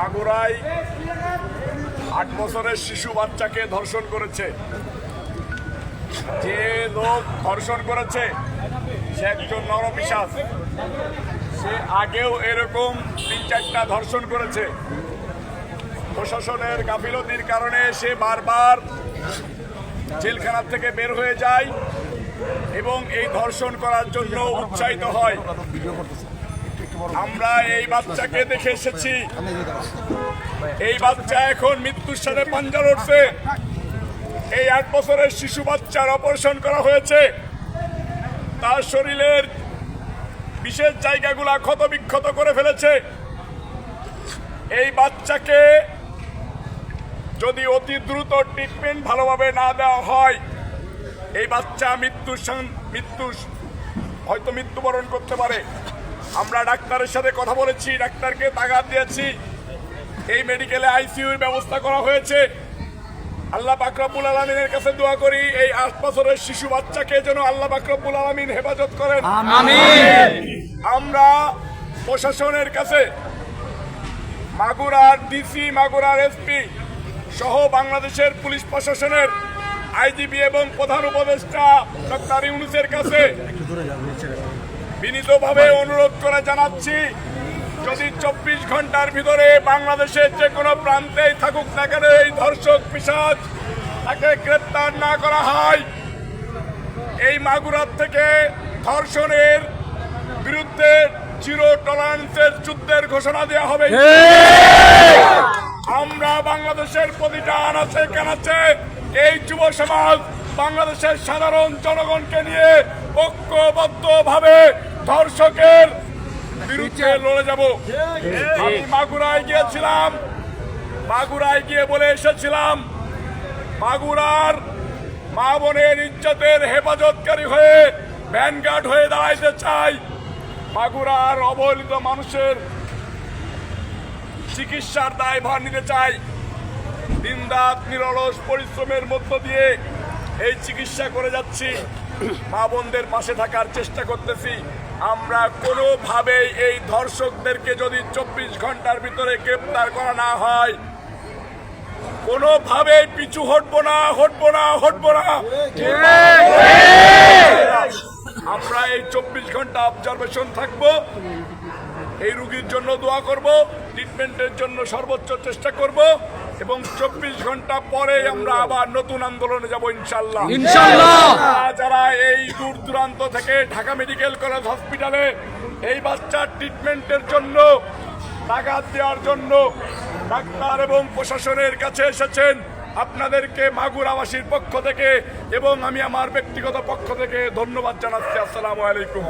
মাগুরায় আট বছরের শিশু বাচ্চাকে ধর্ষণ করেছে। যে লোক ধর্ষণ করেছে, সে একজন নরপিশাচ। সে আগেও এরকম তিন চারটা ধর্ষণ করেছে। প্রশাসনের গাফিলতির কারণে সে বারবার জেলখানা থেকে বের হয়ে যায় এবং এই ধর্ষণ করার জন্য উৎসাহিত হয়। আমরা এই বাচ্চাকে দেখে এসেছি। এই বাচ্চা এখন মৃত্যুর সাথে পাঞ্জা লড়ছে। এই আট বছরের শিশু বাচ্চার অপারেশন করা হয়েছে। তার শরীরের বিশেষ জায়গাগুলা ক্ষত বিক্ষত করে ফেলেছে। এই বাচ্চাকে যদি অতি দ্রুত ট্রিটমেন্ট ভালোভাবে না দেওয়া হয়, এই বাচ্চা মৃত্যুর মৃত্যু হয়তো মৃত্যুবরণ করতে পারে। আমরা ডাক্তারের সাথে কথা বলেছি ডাক্তারকে তাগাদ দিয়েছি। এই মেডিকেলে আইসিইউর ব্যবস্থা করা হয়েছে। আল্লাহ বাকরবুল আলমিনের কাছে দোয়া করি এই আট বছরের শিশু বাচ্চাকে যেন আল্লাহ বাকরবুল আলমিন হেফাজত করেন। আমরা প্রশাসনের কাছে মাগুরার ডিসি মাগুরার এসপি সহ বাংলাদেশের পুলিশ প্রশাসনের আইজিপি এবং প্রধান উপদেষ্টা ডক্টর ইউনুসের কাছে বিনীতভাবে অনুরোধ করে জানাচ্ছি যদি চব্বিশ ঘণ্টার ভিতরে বাংলাদেশের যে কোনো প্রান্তেই থাকুক না কেন এই ধর্ষক পিসাজ তাকে গ্রেপ্তার না করা হয়। এই মাগুরার থেকে ধর্ষণের বিরুদ্ধে চির টলারেন্সের যুদ্ধের ঘোষণা দেওয়া হবে। আমরা বাংলাদেশের প্রতিটা আনাচে কানাচে এই যুব সমাজ বাংলাদেশের সাধারণ জনগণকে নিয়ে ঐক্যবদ্ধ ভাবে ধর্ষকের বিরুদ্ধে লড়ে যাব। আমি মাগুরায় গিয়েছিলাম। মাগুরায় গিয়ে বলে এসেছিলাম, মাগুরার মা বোনের ইজ্জতের হেফাজতকারী হয়ে ভ্যানগার্ড হয়ে দাঁড়াইতে চাই। মাগুরার অবহেলিত মানুষের চিকিৎসার দায়ভার নিতে চাই। দিনরাত নিরলস পরিশ্রমের মধ্য দিয়ে এই চিকিৎসা করে যাচ্ছি। মা বোনদের পাশে থাকার চেষ্টা করতেছি। আমরা কোনোভাবেই এই ধর্ষকদেরকে যদি চব্বিশ ঘণ্টার ভিতরে গ্রেপ্তার করা না হয়, কোনোভাবেই পিছু হটবো না হটবো না হটবো না। আমরা এই চব্বিশ ঘণ্টা অবজারভেশন থাকব। এই রুগীর জন্য দোয়া করব ট্রিটমেন্টের জন্য সর্বোচ্চ চেষ্টা করব। এবং চব্বিশ ঘণ্টা পরে আমরা আবার নতুন আন্দোলনে যাব ইনশাল্লাহ ইনশাল্লাহ। যারা- যারা এই দূর দূরান্ত থেকে ঢাকা মেডিকেল কলেজ হসপিটালে এই বাচ্চার ট্রিটমেন্টের জন্য টাকা দেওয়ার জন্য ডাক্তার এবং প্রশাসনের কাছে এসেছেন। আপনাদেরকে মাগুরাবাসীর পক্ষ থেকে এবং আমি আমার ব্যক্তিগত পক্ষ থেকে ধন্যবাদ জানাচ্ছি। আসসালামু আলাইকুম।